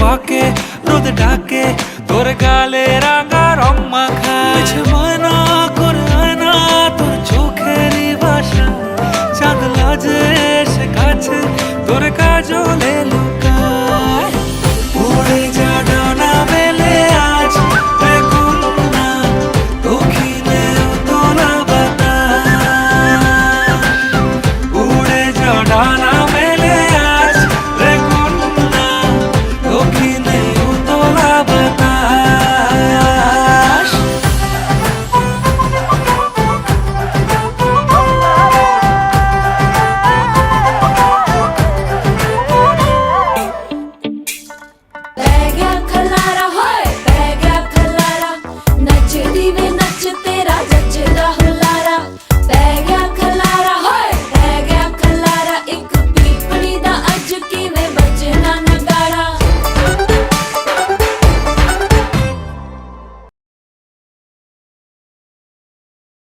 ফাঁকে রোদ ডাকে, তোর গালে রাঙা রং মাখা। মিছে ময়না করে আয়না, তোর চোখেরই বাসা চাঁদ লাজে এসে কাছে, তোর কাজলে লুকায় উড়ে যা ডানা মেলে আজ দেখুন না, দক্ষিণে তোলা বাতাস। উড়ে যা ডানা